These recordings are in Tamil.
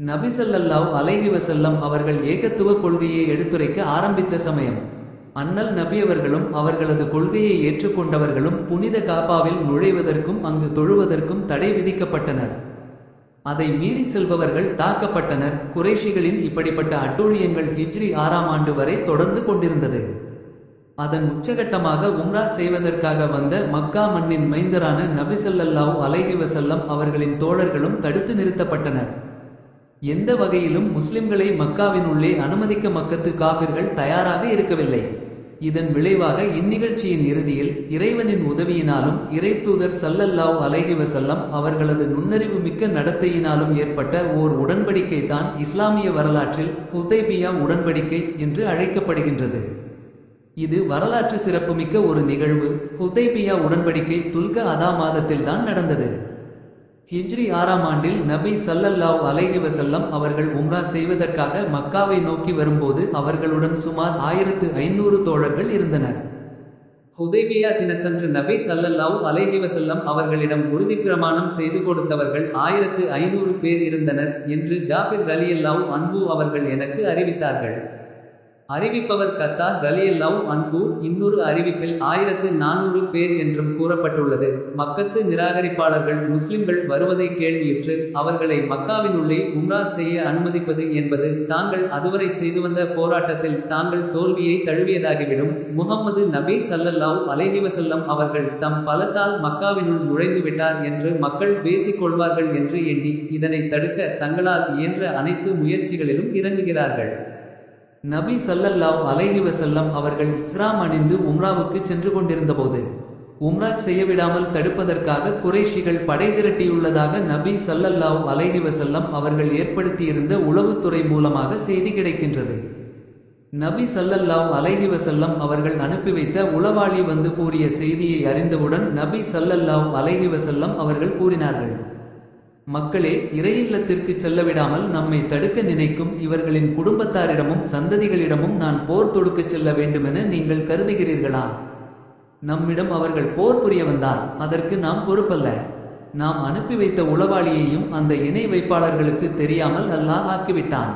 நபிசல்லல்லாஹு அலைஹி வசல்லம் அவர்கள் ஏகத்துவ கொள்கையை எடுத்துரைக்க ஆரம்பித்த சமயம் அண்ணல் நபியவர்களும் அவர்களது கொள்கையை ஏற்றுக்கொண்டவர்களும் புனித காப்பாவில் நுழைவதற்கும் அங்கு தொழுவதற்கும் தடை விதிக்கப்பட்டனர். அதை மீறி செல்பவர்கள் தாக்கப்பட்டனர். குறைஷிகளின் இப்படிப்பட்ட அட்டூழியங்கள் ஹிஜ்ரி ஆறாம் ஆண்டு வரை தொடர்ந்து கொண்டிருந்தது. அதன் உச்சகட்டமாக உம்ரா செய்வதற்காக வந்த மக்கா மண்ணின் மைந்தரான நபிசல்லல்லாஹு அலைஹி வசல்லம் அவர்களின் தோழர்களும் தடுத்து நிறுத்தப்பட்டனர். எந்த வகையிலும் முஸ்லிம்களை மக்காவினுள்ளே அனுமதிக்க மக்கத்து காபிர்கள் தயாராக இருக்கவில்லை. இதன் விளைவாக இந்நிகழ்ச்சியின் இறுதியில் இறைவனின் உதவியினாலும் இறைத்தூதர் சல்லல்லாஹு அலைஹி வஸல்லம் அவர்களது நுண்ணறிவு மிக்க நடத்தையினாலும் ஏற்பட்ட ஓர் உடன்படிக்கை தான் இஸ்லாமிய வரலாற்றில் ஹுதைபியா உடன்படிக்கை என்று அழைக்கப்படுகின்றது. இது வரலாற்று சிறப்புமிக்க ஒரு நிகழ்வு ஹுதைபியா உடன்படிக்கை துல்க அதா மாதத்தில் தான் நடந்தது. ஹிஜ்ரி ஆறாம் ஆண்டில் நபி சல்லல்லாஹ் அலைஹி வஸல்லம் அவர்கள் உம்ரா செய்வதற்காக மக்காவை நோக்கி வரும்போது அவர்களுடன் சுமார் ஆயிரத்து ஐநூறு தோழர்கள் இருந்தனர். ஹுதைபியா தினத்தன்று நபி சல்லல்லாஹ் அலைஹி வஸல்லம் அவர்களிடம் உறுதி பிரமாணம் செய்து கொடுத்தவர்கள் ஆயிரத்து ஐநூறு பேர் இருந்தனர் என்று ஜாபிர் ரலியல்லாஹு அன்பு அவர்கள் எனக்கு அறிவித்தார்கள். அறிவிப்பவர் கத்தார் ரலியல்லாஹு அன்பு இன்னொரு அறிவிப்பில் ஆயிரத்து நானூறு பேர் என்றும் கூறப்பட்டுள்ளது. மக்கத்து நிராகரிப்பாளர்கள் முஸ்லிம்கள் வருவதை கேள்வியுற்று அவர்களை மக்காவினுள்ளே உம்ரா செய்ய அனுமதிப்பது என்பது தாங்கள் அதுவரை செய்து வந்த போராட்டத்தில் தாங்கள் தோல்வியை தழுவியதாகிவிடும். முகம்மது நபி சல்லல்லாவ் அலைஹிவசல்லம் அவர்கள் தம் பலத்தால் மக்காவினுள் நுழைந்து விட்டார் என்று மக்கள் பேசிக் கொள்வார்கள் என்று எண்ணி இதனை தடுக்க தங்களால் இயன்ற அனைத்து முயற்சிகளிலும் இறங்குகிறார்கள். நபி சல்லல்லாஹு அலைஹி செல்லம் அவர்கள் இஹ்ராம் அணிந்து உம்ராவுக்கு சென்று கொண்டிருந்தபோது உம்ரா செய்யவிடாமல் தடுப்பதற்காக குறைஷிகள் படை திரட்டியுள்ளதாக நபி சல்லல்லாவ் அலைஹி வஸல்லம் அவர்கள் ஏற்படுத்தியிருந்த உளவுத்துறை மூலமாக செய்தி கிடைக்கின்றது. நபி சல்லல்லாவ் அலைஹி வஸல்லம் அவர்கள் அனுப்பி வைத்த உளவாளி வந்து கூறிய செய்தியை அறிந்தவுடன் நபி சல்லல்லாவ் அலைஹி வஸல்லம் அவர்கள் கூறினார்கள். மக்களே இறையில்லத்திற்கு செல்லவிடாமல் நம்மை தடுக்க நினைக்கும் இவர்களின் குடும்பத்தாரிடமும் சந்ததிகளிடமும் நான் போர் தொடுக்கச் செல்ல வேண்டுமென நீங்கள் கருதுகிறீர்களா? நம்மிடம் அவர்கள் போர் புரிய வந்தால் அதற்கு நாம் பொறுப்பல்ல. நாம் அனுப்பி வைத்த உளவாளியையும் அந்த இணை வைப்பாளர்களுக்கு தெரியாமல் அல்லாஹ் ஆக்கிவிட்டான்.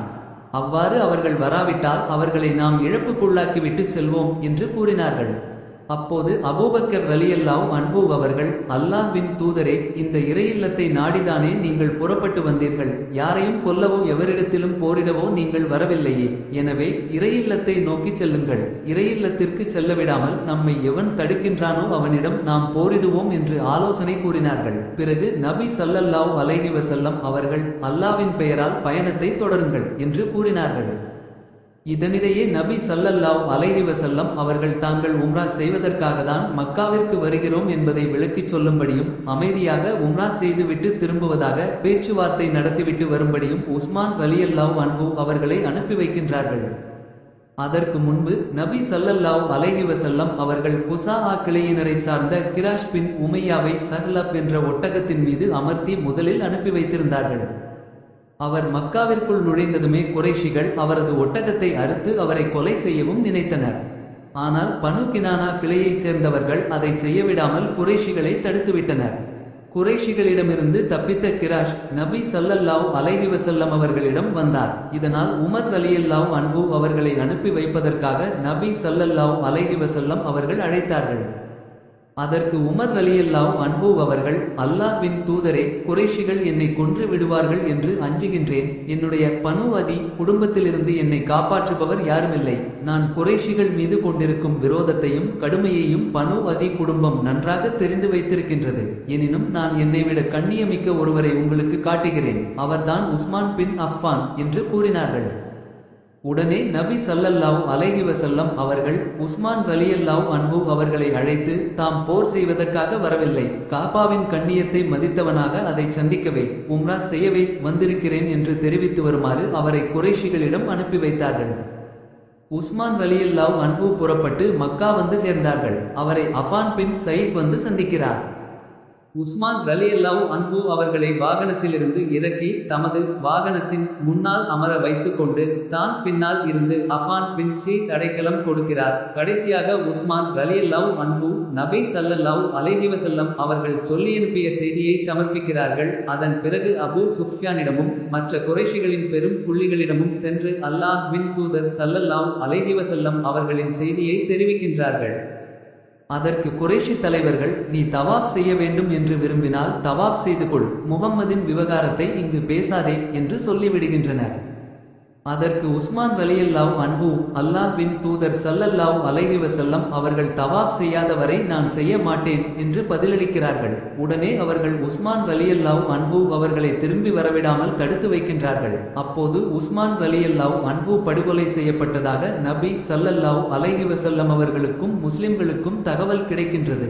அவ்வாறு அவர்கள் வராவிட்டால் அவர்களை நாம் இழப்புக்குள்ளாக்கிவிட்டு செல்வோம் என்று கூறினார்கள். அப்போது அபூபக்கர் ரலியல்லாஹு அன்பு அவர்கள் அல்லாஹ்வின் தூதரே இந்த இறையில்லத்தை நாடிதானே நீங்கள் புறப்பட்டு வந்தீர்கள். யாரையும் கொல்லவோ எவரிடத்திலும் போரிடவோ நீங்கள் வரவில்லையே. எனவே இறையில்லத்தை நோக்கி செல்லுங்கள். இறையில்லத்திற்கு செல்லவிடாமல் நம்மை எவன் தடுக்கின்றானோ அவனிடம் நாம் போரிடுவோம் என்று ஆலோசனை கூறினார்கள். பிறகு நபி சல்லல்லாஹ் அலைஹி வசல்லம் அவர்கள் அல்லாவின் பெயரால் பயணத்தை தொடருங்கள் என்று கூறினார்கள். இதனிடையே நபி சல்லல்லாஹ் அலைஹி செல்லம் அவர்கள் தாங்கள் உம்ரா செய்வதற்காக தான் மக்காவிற்கு வருகிறோம் என்பதை விளக்கிச் சொல்லும்படியும் அமைதியாக உம்ரா செய்துவிட்டு திரும்புவதாக பேச்சுவார்த்தை நடத்திவிட்டு வரும்படியும் உஸ்மான் வலியல்லாவ் அன்பு அவர்களை அனுப்பி வைக்கின்றார்கள். அதற்கு முன்பு நபி சல்லல்லாவ் அலைஹி செல்லம் அவர்கள் குசாஹா ஆ கிளையினரை சார்ந்த கிராஷ் பின் உமையாவை சஹ்லப் என்ற ஒட்டகத்தின் மீது அமர்த்தி முதலில் அனுப்பி வைத்திருந்தார்கள். அவர் மக்காவிற்குள் நுழைந்ததுமே குறைஷிகள் அவரது ஒட்டகத்தை அறுத்து அவரை கொலை செய்யவும் நினைத்தனர். ஆனால் பனு கினானா கிளையைச் சேர்ந்தவர்கள் அதை செய்யவிடாமல் குறைஷிகளை தடுத்துவிட்டனர். குறைஷிகளிடமிருந்து தப்பித்த கிராஷ் நபி சல்லல்லாவ் அலைஹி வஸல்லம் அவர்களிடம் வந்தார். இதனால் உமர் அலியல்லாவ் அன்பு அவர்களை அனுப்பி வைப்பதற்காக நபி சல்லல்லாவ் அலைஹி வஸல்லம் அவர்கள் அழைத்தார்கள். அதற்கு உமர் ரலியல்லாஹு அன்பு அவர்கள் அல்லாஹ்வின் தூதரே குறைஷிகள் என்னை கொன்று விடுவார்கள் என்று அஞ்சுகின்றேன். என்னுடைய பனுவதி குடும்பத்திலிருந்து என்னை காப்பாற்றுபவர் யாருமில்லை. நான் குறைஷிகள் மீது கொண்டிருக்கும் விரோதத்தையும் கடுமையையும் பனுவதி குடும்பம் நன்றாக தெரிந்து வைத்திருக்கின்றது. எனினும் நான் என்னை விட கண்ணியமிக்க ஒருவரை உங்களுக்கு காட்டுகிறேன். அவர்தான் உஸ்மான் பின் அஃபான் என்று கூறினார்கள். உடனே நபி சல்லல்லாவும் அலைஹி வசல்லம் அவர்கள் உஸ்மான் வலியல்லாவ் அன்பு அவர்களை அழைத்து தாம் போர் செய்வதற்காக வரவில்லை. காபாவின் கண்ணியத்தை மதித்தவனாக அதை சந்திக்கவே உம்ரா செய்யவே வந்திருக்கிறேன் என்று தெரிவித்து வருமாறு அவரை குறைஷிகளிடம் அனுப்பி வைத்தார்கள். உஸ்மான் வலியல்லாவ் அன்பு புறப்பட்டு மக்கா வந்து சேர்ந்தார்கள். அவரை அஃபான் பின் சயீத் வந்து சந்திக்கிறார். உஸ்மான் ரலியல்லாவு அன்பு அவர்களை வாகனத்திலிருந்து இறக்கி தமது வாகனத்தின் முன்னால் அமர வைத்துக்கொண்டு தான் பின்னால் இருந்து அஃபான் பின் சி அடைக்கலம் கொடுக்கிறார். கடைசியாக உஸ்மான் ரலியல்லாஹு அன்பு நபி சல்லல்லாவ் அலைஹிவசல்லம் அவர்கள் சொல்லியனுப்பிய செய்தியை சமர்ப்பிக்கிறார்கள். அதன் பிறகு அபூ சுஃப்யானிடமும் மற்ற குறைஷிகளின் பெரும் புள்ளிகளிடமும் சென்று அல்லாஹ் பின் தூதர் சல்லல்லாவ் அலைஹிவசல்லம் அவர்களின் செய்தியை தெரிவிக்கின்றார்கள். அதற்கு குறைஷி தலைவர்கள் நீ தவாப் செய்ய வேண்டும் என்று விரும்பினால் தவாப் செய்து கொள். முகம்மதின் விவகாரத்தை இங்கு பேசாதே என்று சொல்லிவிடுகின்றனர். அதற்கு உஸ்மான் வலியல்லாவும் அன்பு அல்லாஹ்வின் தூதர் சல்லல்லாவும் அலைஹி வஸல்லம் அவர்கள் தவாப் செய்யாதவரை நான் செய்ய மாட்டேன் என்று பதிலளிக்கிறார்கள். உடனே அவர்கள் உஸ்மான் வலியல்லாவும் அன்பு அவர்களை திரும்பி வரவிடாமல் தடுத்து வைக்கின்றார்கள். அப்போது உஸ்மான் வலியல்லாவும் அன்பு படுகொலை செய்யப்பட்டதாக நபி சல்லல்லாவும் அலைஹி வஸல்லம் அவர்களுக்கும் முஸ்லிம்களுக்கும் தகவல் கிடைக்கின்றது.